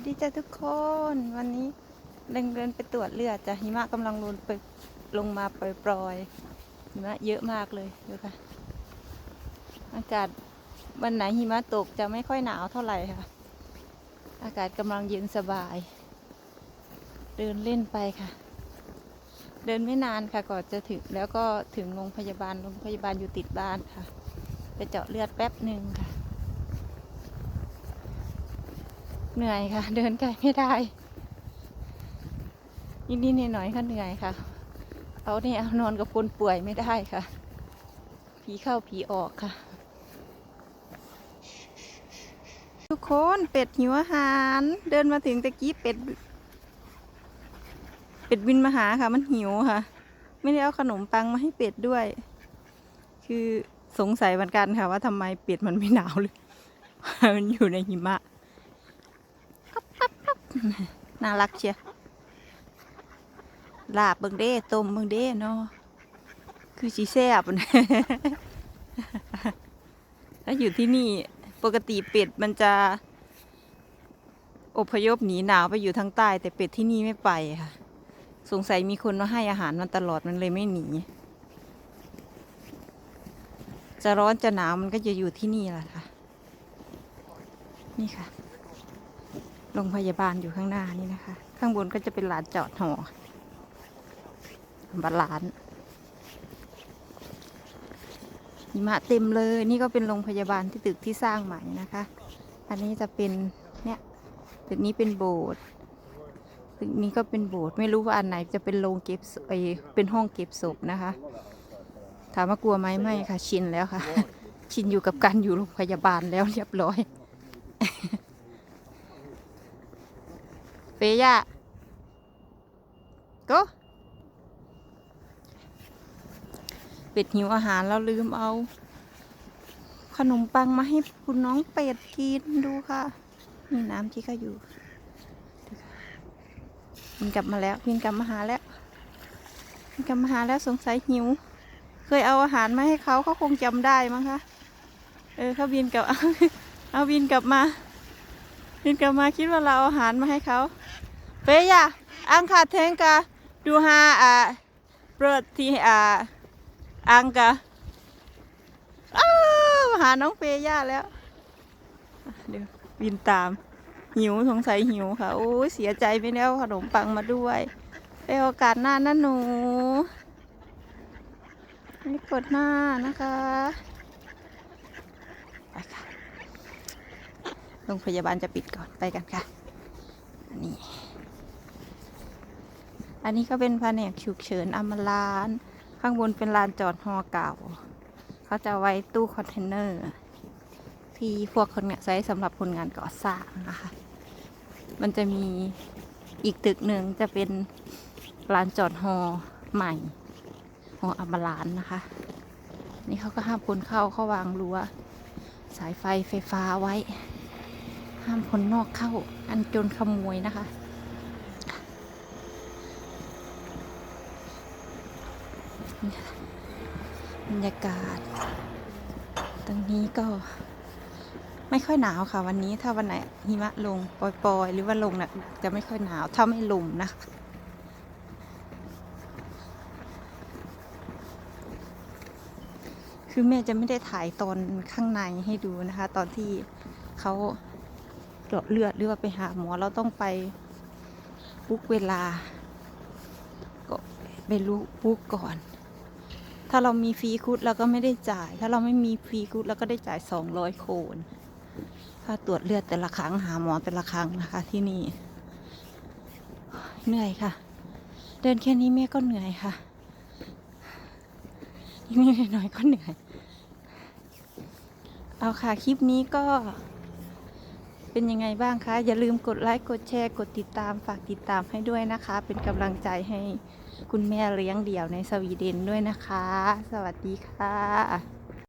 วัสดีจ้าทุกคน วันนี้เดินเดินไปตรวจเลือดจ้ะหิมะกำลังลงไปลงมาปล่อยๆหิมะเยอะมากเลยดูค่ะ อากาศวันไหนหิมะตกจะไม่ค่อยหนาวเท่าไหร่ค่ะ อากาศกำลังเย็นสบาย เดินเล่นไปค่ะ เดินไม่นานค่ะก่อนจะถึงแล้วก็ถึงโรงพยาบาลโรงพยาบาลอยู่ติดบ้านค่ะ ไปเจาะเลือดแป๊บหนึ่งค่ะ เหนื่อยค่ะ เดินไกลไม่ได้นิดๆหน่อยๆก็เหนื่อยค่ะ เอาเนี่ยเอานอนกับคนป่วยไม่ได้ค่ะ ผีเข้าผีออกค่ะ ทุกคนเป็ดหิวอาหาร เดินมาถึงตะกี้เป็ด เป็ดบินมาหาค่ะ มันหิวค่ะ ไม่ได้เอาขนมปังมาให้เป็ดด้วย คือสงสัยเหมือนกันค่ะว่าทำไมเป็ดมันไม่หนาวเลยมันอยู่ในหิมะ น่ารักเชียลาบเบิงเด้ต้มเบิงเด้เนาะคือสีแซ่บนะถ้าอยู่ที่นี่ปกติเป็ดมันจะอพยพหนีหนาวไปอยู่ทางใต้ แต่เป็ดที่นี่ไม่ไปค่ะ สงสัยมีคนมาให้อาหารมันตลอดมันเลยไม่หนี จะร้อนจะหนาวมันก็จะอยู่ที่นี่แหละค่ะ นี่ค่ะ โรงพยาบาลอยู่ข้างหน้านี่นะคะ ข้างบนก็จะเป็นลานจอดหอบาลานซ์หิมะเต็มเลย นี่ก็เป็นโรงพยาบาลที่ตึกที่สร้างใหม่นะคะ อันนี้จะเป็นเนี่ยตึกนี้เป็นโบสถ์ตึกนี้ก็เป็นโบสถ์ไม่รู้ว่าอันไหนจะเป็นโรงเก็บศพไอเป็นห้องเก็บศพนะคะ ถามว่ากลัวไหมไม่ค่ะ ชินแล้วค่ะ ชินอยู่กับการอยู่โรงพยาบาลแล้วเรียบร้อย เฟ ย่าก็เป็ดหิวอาหารแล้วลืมเอา ขนมปังมาให้คุณน้องเป็ดกินดูค่ะ นี่น้ำที่ก็อยู่พินกลับมาแล้วพินกลับมาหาแล้วพินกลับมาหาแล้วสงสัยหิว เคยเอาอาหารมาให้เขาเขาคงจำได้มั้งคะเออเขาบินกลับเอาบินกลับมาบินกลับมาคิดว่าเราเอาอาหารมาให้เขา Feya, angka tenka duha a berarti a angka อ้าวหาน้องเฟย่าแล้วเดี๋ยวบินตาม หิวสงสัยหิวค่ะ โอ้เสียใจไม่ได้เอาขนมปังมาด้วยไปโอกาสหน้านะหนูนี่กดหน้านะคะไปค่ะโรงพยาบาลจะปิดก่อนไปกันค่ะนนี้ อันนี้ก็เป็นแผนกฉุกเฉินอมลาน ข้างบนเป็นลานจอดฮอเก่า เขาจะไว้ตู้คอนเทนเนอร์ ที่พวกคนงานใช้สำหรับคนงานก่อสร้างนะคะ มันจะมีอีกตึกหนึ่งจะเป็นลานจอดฮอใหม่ฮออมลานนะคะ นี่เขาก็ห้ามคนเข้าเขาวางรั้วสายไฟไฟฟ้าไว้ ห้ามคนนอกเข้าอันจนขโมยนะคะ บรรยากาศ ตรงนี้ก็ไม่ค่อยหนาวค่ะ วันนี้ถ้าวันไหนหิมะลงปล่อยๆ หรือว่าลงนะ่ะจะไม่ค่อยหนาว ถ้าไม่ลมนะคือแม่จะไม่ได้ถ่ายตอนข้างในให้ดูนะคะ ตอนที่เขาเจาะเลือดหรือว่าไปหาหมอเราต้องไปบุ๊กเวลา ก็ไปรู้บุ๊กก่อน ถ้าเรามีฟรีคุดเราก็ไม่ได้จ่าย ถ้าเราไม่มีฟรีคุดเราก็ได้จ่ายสองร้อยโคนค่าตรวจเลือดแต่ละครั้งหาหมอแต่ละครั้งนะคะ ที่นี่ เหนื่อยค่ะ เดินแค่นี้แม่ก็เหนื่อยค่ะนิดๆหน่อยก็เหนื่อย เอาค่ะ คลิปนี้ก็เป็นยังไงบ้างคะ อย่าลืมกดไลค์ กดแชร์ กดติดตาม ฝากติดตามให้ด้วยนะคะ เป็นกำลังใจให้ คุณแม่เลี้ยงเดี่ยวในสวีเดนด้วยนะคะ สวัสดีค่ะ